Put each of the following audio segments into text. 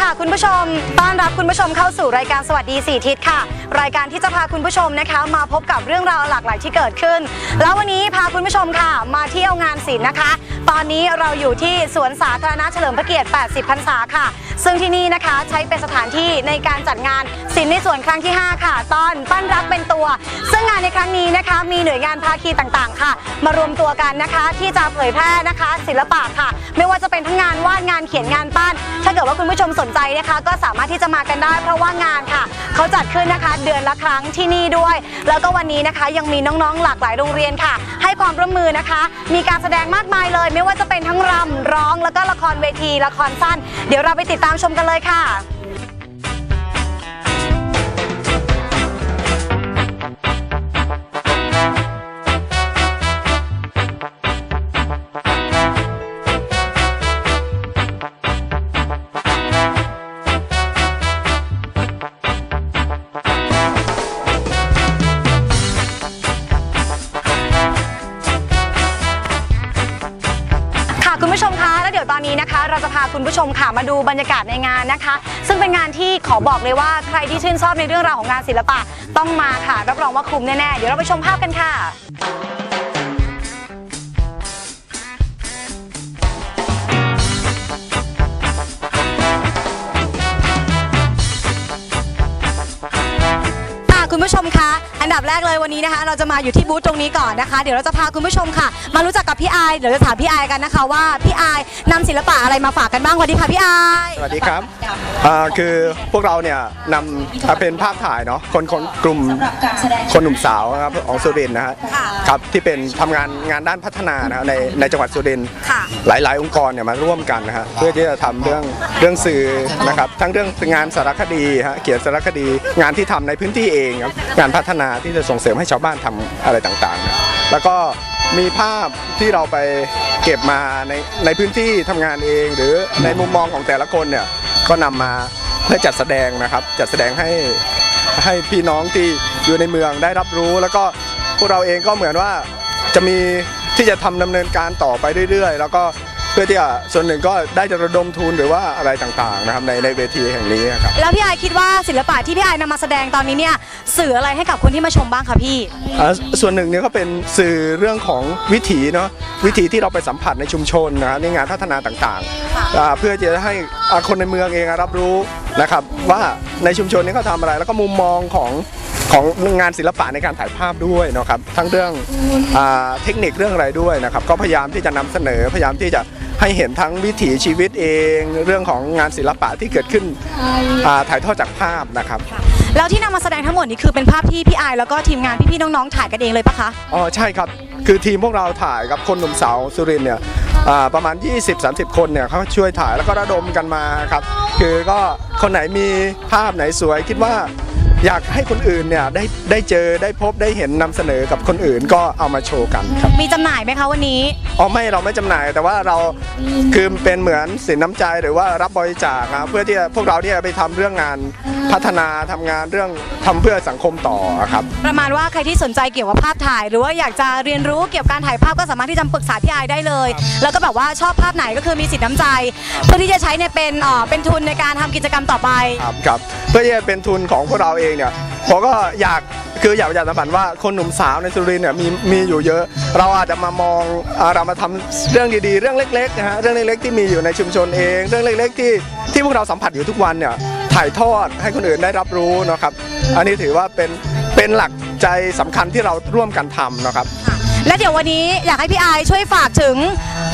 ค่ะ คุณผู้ชม ต้อนรับคุณผู้ชมเข้าสู่รายการสวัสดีสี่ทิศค่ะ รายการที่จะพาคุณผู้ชมนะคะ มาพบกับเรื่องราวหลากหลายที่เกิดขึ้น แล้ววันนี้พาคุณผู้ชมค่ะ มาเที่ยวงานศิลป์นะคะ ตอนนี้เราอยู่ที่สวนสาธารณะเฉลิมพระเกียรติ 80 พรรษาค่ะ ซึ่งที่นี่นะคะใช้เป็นสถานที่ในการจัดงานศิลป์ในส่วนครั้งที่ 5 ค่ะ ตอนปั้นรักเป็นตัว ซึ่งงานในครั้งนี้นะคะ มีหน่วยงานภาคีต่างๆ ค่ะ มารวมตัวกันนะคะ ที่จะเผยแพร่นะคะ ศิลปะค่ะ ไม่ว่าจะเป็นทั้งงานวาดงานเขียนงานปั้น ถ้าเกิดว่าคุณผู้ชมสนใจนะคะ ก็สามารถที่จะมากันได้เพราะว่างานค่ะ เขาจัดขึ้นนะคะเดือนละครั้งที่นี่ด้วย แล้วก็วันนี้นะคะยังมีน้องๆหลากหลายโรงเรียนค่ะ ให้ความร่วมมือนะคะ มีการแสดงมากมายเลย ไม่ว่าจะเป็นทั้งรำร้องแล้วก็ละครเวทีละครสั้น เดี๋ยวเราไปติดตามชมกันเลยค่ะค่ะ นนี้นะคะเราจะพาคุณผู้ชมค่ะมาดูบรรยากาศในงานนะคะ ซึ่งเป็นงานที่ขอบอกเลยว่าใครที่ชื่นชอบในเรื่องราวของงานศิลปะต้องมาค่ะรับรองว่าคุ้มแน่ๆเดี๋ยวเราไปชมภาพกันค่ะคุณผู้ชมคะ อันดับแรกเลยวันนี้นะคะ เราจะมาอยู่ที่บูธตรงนี้ก่อนนะคะ เดี๋ยวเราจะพาคุณผู้ชมค่ะ มารู้จักกับพี่อายเดี๋ยวจะถามพี่อายกันนะคะ ว่าพี่อายนำศิลปะอะไรมาฝากกันบ้างสวัสดีค่ะพี่อายสวัสดีครับอ่าคือพวกเราเนี่ยนำอ่าเป็นภาพถ่ายเนาะคนคนกลุ่มคนหนุ่มสาวนะครับของสุรินทร์นะฮะค่ะครับที่เป็นทำงานงานด้านพัฒนานะฮะในในจังหวัดสุรินทร์ค่ะ หลาย ๆ องค์กรเนี่ยมาร่วมกันนะฮะเพื่อที่จะทำเรื่องเรื่องสื่อนะครับทั้งเรื่องงานสารคดีฮะเขียนสารคดีงานที่ทำในพื้นที่เองครับงานพัฒนาที่จะส่งเสริมให้ชาวบ้านทำอะไรต่างๆ แล้วก็มีภาพที่เราไปเก็บมาในในพื้นที่ทำงานเอง หรือในมุมมองของแต่ละคนเนี่ยก็นำมาเพื่อจัดแสดงนะครับ จัดแสดงให้ให้พี่น้องที่อยู่ในเมืองได้รับรู้ แล้วก็พวกเราเองก็เหมือนว่าจะมีที่จะทำดำเนินการต่อไปเรื่อยๆ แล้วก็ พื่อที่จะส่วนหนึ่งก็ได้จะระดมทุนหรือว่าอะไรต่างๆนะครับในในเวทีแห่งนี้ครับ แล้วพี่อายคิดว่าศิลปะที่พี่อายนำมาแสดงตอนนี้เนี่ยสื่ออะไรให้กับคนที่มาชมบ้างคะพี่ อ่าส่วนหนึ่งเนี่ยก็เป็นสื่อเรื่องของวิถีเนาะวิถีที่เราไปสัมผัสในชุมชนนะในงานพัฒนาต่างๆอ่าเพื่อจะให้อ่าคนในเมืองเองรับรู้นะครับว่าในชุมชนนี้เขาทำอะไรแล้วก็มุมมองของ ของงานศิลปะในการถ่ายภาพด้วยเนาะครับทั้งเรื่องอาเทคนิคเรื่องอะไรด้วยนะครับ ก็พยายามที่จะนำเสนอพยายามที่จะให้เห็นทั้งวิถีชีวิตเอง เรื่องของงานศิลปะที่เกิดขึ้นอ่าถ่ายทอดจากภาพนะครับ แล้วที่นำมาแสดงทั้งหมดนี้คือเป็นภาพที่พี่อายแล้วก็ทีมงานพี่ๆน้องๆถ่ายกันเองเลยปะคะอ๋อใช่ครับคือทีมพวกเราถ่ายกับคนหนุ่มสาวสุรินทร์เนี่ยอ่าประมาณ 20-30 คนเนี่ยเขาช่วยถ่ายแล้วก็ระดมกันมาครับ คือก็คนไหนมีภาพไหนสวยคิดว่า อยากให้คนอื่นเนี่ยได้ได้เจอได้พบได้เห็นนำเสนอกับคนอื่นก็เอามาโชว์กันครับ มีจำหน่ายไหมคะวันนี้ อ๋อไม่เราไม่จำหน่ายแต่ว่าเราคือเป็นเหมือนสินน้ำใจหรือว่ารับบริจาคนะเพื่อที่จะพวกเราเนี่ยไปทำเรื่องงานพัฒนาทำงานเรื่องทำเพื่อสังคมต่อครับ ประมาณว่าใครที่สนใจเกี่ยวกับภาพถ่าย หรือว่าอยากจะเรียนรู้เกี่ยวกับการถ่ายภาพก็สามารถที่จะปรึกษาพี่อายได้เลย แล้วก็แบบว่าชอบภาพไหนก็คือมีสิทธิ์น้ำใจ เพื่อที่จะใช้เนี่ยเป็นเอ่อเป็นทุนในการทำกิจกรรมต่อไป ครับครับเพื่อที่จะเป็นทุนของพวกเราเองเนี่ยผมก็อยากคืออยากประชาสัมพันธ์ว่าคนหนุ่มสาวในสุรินทร์เนี่ยมีมีอยู่เยอะ เราอาจจะมามองเรามาทำเรื่องดีๆ เรื่องเล็กๆนะฮะเรื่องเล็กๆที่มีอยู่ในชุมชนเอง เรื่องเล็กๆที่ที่พวกเราสัมผัสอยู่ทุกวันเนี่ยถ่ายทอดให้คนอื่นได้รับรู้นะครับ อันนี้ถือว่าเป็นเป็นหลักใจสำคัญที่เราร่วมกันทำนะครับ และเดี๋ยววันนี้อยากให้พี่อายช่วยฝากถึง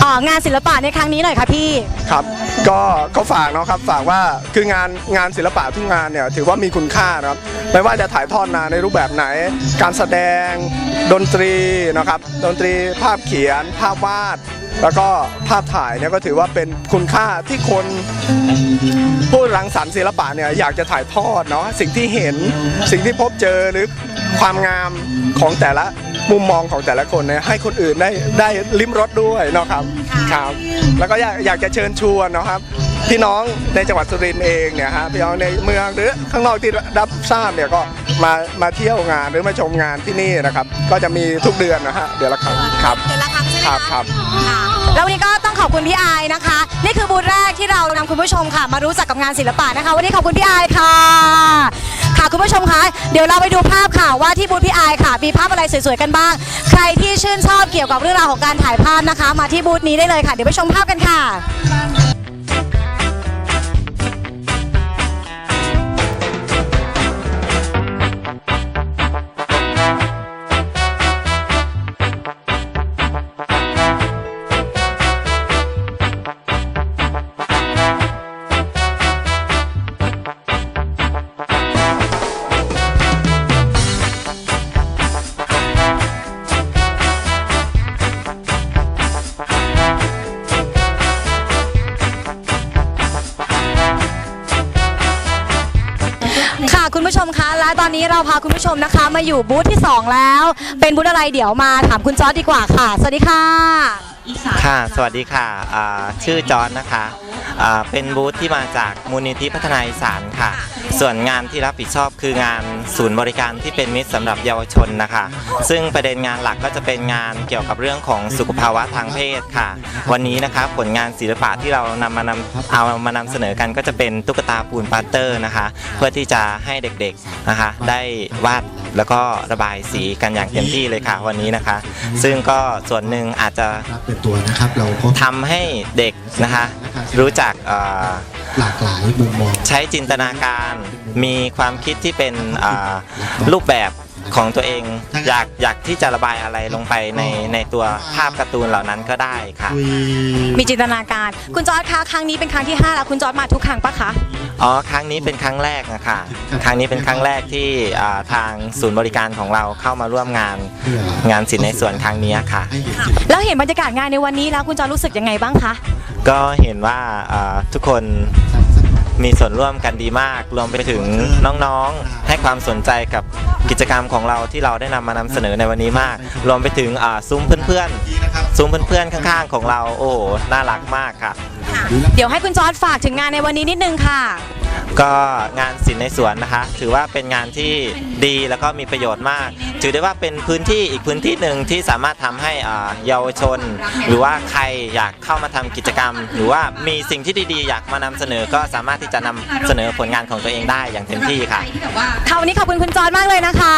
เอ่องานศิลปะในครั้งนี้หน่อยค่ะพี่ ครับก็ก็ฝากเนาะครับฝากว่าคืองานงานศิลปะทุกงานเนี่ยถือว่ามีคุณค่านะครับไม่ว่าจะถ่ายทอดมาในรูปแบบไหน การแสดงดนตรีนะครับดนตรีภาพเขียน ภาพวาด แล้วก็ภาพถ่ายเนี่ยก็ถือว่าเป็นคุณค่าที่คนผู้รังสรรค์ศิลปะเนี่ยอยากจะถ่ายทอดเนาะสิ่งที่เห็นสิ่งที่พบเจอหรือความงามของแต่ละ มุมมองของแต่ละคนเนี่ยให้คนอื่นได้ได้ลิ้มรสด้วยเนาะครับครับ แล้วก็อยากอยากจะเชิญชวนเนาะครับพี่น้องในจังหวัดสุรินทร์เองเนี่ยฮะพี่น้องในเมืองหรือข้างนอกที่รับทราบเนี่ยก็มามาเที่ยวงานหรือมาชมงานที่นี่นะครับ ก็จะมีทุกเดือนนะฮะเดือนละครั้งครับเดือนละครั้งใช่ไหมครับคะครับค่ะแล้ววันนี้ก็ต้องขขอบคุณพี่อายนะคะ นี่คือบูธแรกที่เรานำคุณผู้ชมค่ะ มารู้จักกับงานศิลปะนะคะ วันนี้ขอบคุณพี่อายค่ะ ค่ะคุณผู้ชมคะเดี๋ยวเราไปดูภาพค่ะว่าที่บูธพี่อายค่ะ มีภาพอะไรสวยๆกันบ้าง ใครที่ชื่นชอบเกี่ยวกับเรื่องราวของการถ่ายภาพนะคะ มาที่บูธนี้ได้เลยค่ะ เดี๋ยวไปชมภาพกันค่ะ ค่ะคุณผู้ชมคะและตอนนี้เราพาคุณผู้ชมนะคะ มาอยู่บูธที่ 2 แล้ว เป็นบูธอะไรเดี๋ยวมาถามคุณจอร์ดดีกว่าค่ะ สวัสดีค่ะ ค่ะ สวัสดีค่ะอ่าชื่อจอนนะคะอ่าเป็นบูธที่มาจากมูลนิธิพัฒนาอีสานค่ะ ส่วนงานที่รับผิดชอบคืองานศูนย์บริการที่เป็นมิตรสำหรับเยาวชนนะคะ ซึ่งประเด็นงานหลักก็จะเป็นงานเกี่ยวกับเรื่องของสุขภาวะทางเพศค่ะ วันนี้นะคะผลงานศิลปะที่เรานำมานำเอามานำเสนอกันก็จะเป็นตุ๊กตาปูนปาสเตอร์นะคะ เพื่อที่จะให้เด็กๆนะคะ ได้วาด แล้วก็ระบายสีกันอย่างเต็มที่เลยค่ะวันนี้นะคะ ซึ่งก็ส่วนหนึ่งอาจจะครับเป็นตัวนะครับเราก็ทำให้เด็กนะคะ รู้จักเอ่อหลากหลายมุมมองใช้จินตนาการมีความคิดที่เป็นอ่ารูปแบบ ของตัวเองอยากอยากที่จะระบายอะไรลงไปในในตัวภาพการ์ตูนเหล่านั้นก็ได้ค่ะคุยมีจินตนาการ คุณจอร์ดคะครั้งนี้เป็นครั้งที่5แล้วคุณจอร์ดมาทุกครั้งปะคะอ๋อครั้งนี้เป็นครั้งแรกนะคะครั้งนี้เป็นครั้งแรกที่อ่าทางศูนย์บริการของเราเข้ามาร่วมงานเพื่องานศิลป์ในส่วนครั้งนี้ค่ะให้เห็นถึงแล้วเห็นบรรยากาศงานในวันนี้แล้วคุณจอร์ดรู้สึกยังไงบ้างคะก็เห็นว่าอ่าทุกคน มีส่วนร่วมกันดีมาก รวมไปถึงน้องๆ ให้ความสนใจกับกิจกรรมของเราที่เราได้นำมานำเสนอในวันนี้มาก รวมไปถึงซุ้มเพื่อนๆ ซุ้มเพื่อนๆ ข้างๆ ของเรา โอ้โห น่ารักมากค่ะ เดี๋ยวให้คุณจอร์ดฝากถึงงานในวันนี้นิดนึงค่ะ ก็งานศิลป์ในสวนนะคะ ถือว่าเป็นงานที่ดีแล้วก็มีประโยชน์มาก ถือได้ว่าเป็นพื้นที่อีกพื้นที่หนึ่งที่สามารถทำให้เยาวชน หรือว่าใครอยากเข้ามาทำกิจกรรม หรือว่ามีสิ่งที่ดีๆ อยากมานำเสนอก็สามารถที่จะนำเสนอผลงานของตัวเองได้อย่างเต็มที่ค่ะค่ะวันนี้ขอบคุณคุณจอร์ดมากเลยนะคะ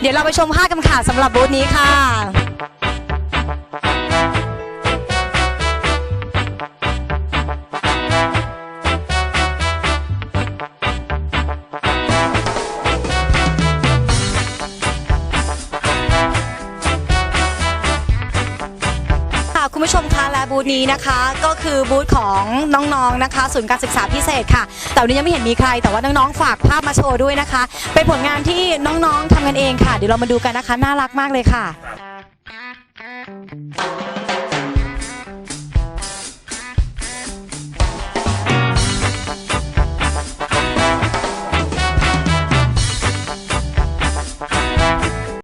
เดี๋ยวเราไปชมภาพกันค่ะสำหรับบูธนี้ค่ะ นี้นะคะก็คือบูธของน้องๆนะคะศูนย์การศึกษาพิเศษค่ะ แต่วันนี้ยังไม่เห็นมีใคร แต่ว่าน้องๆฝากภาพมาโชว์ด้วยนะคะ เป็นผลงานที่น้องๆทำกันเองค่ะ เดี๋ยวเรามาดูกันนะคะ น่ารักมากเลยค่ะ